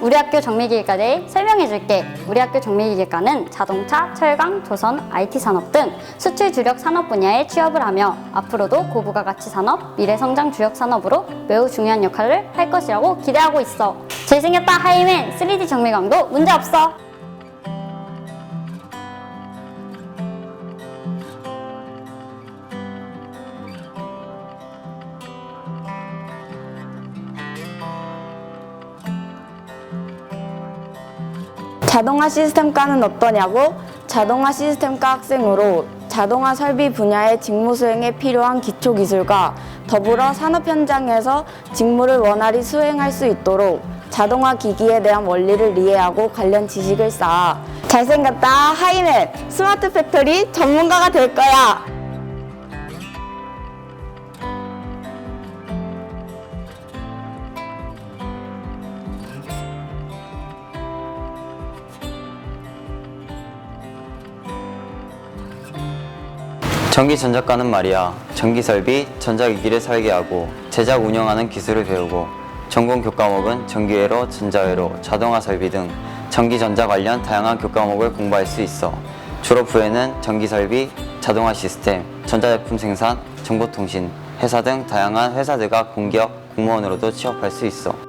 우리 학교 정밀기계과에 대해 설명해줄게. 우리 학교 정밀기계과는 자동차, 철강, 조선, IT 산업 등 수출 주력 산업 분야에 취업을 하며 앞으로도 고부가 가치 산업, 미래 성장 주력 산업으로 매우 중요한 역할을 할 것이라고 기대하고 있어. 잘생겼다 하이맨 3D 정밀광도 문제 없어. 자동화 시스템과는 어떠냐고? 자동화 시스템과 학생으로 자동화 설비 분야의 직무 수행에 필요한 기초 기술과 더불어 산업 현장에서 직무를 원활히 수행할 수 있도록 자동화 기기에 대한 원리를 이해하고 관련 지식을 쌓아 잘생겼다 하이맨 스마트 팩토리 전문가가 될 거야. 전기전자과는 말이야. 전기 설비, 전자기기를 설계 하고 제작 운영하는 기술을 배우고 전공 교과목은 전기회로, 전자회로, 자동화 설비 등 전기 전자 관련 다양한 교과목을 공부할 수 있어. 졸업 후에는 전기 설비, 자동화 시스템, 전자제품 생산, 정보통신, 회사 등 다양한 회사들과 공기업, 공무원으로도 취업할 수 있어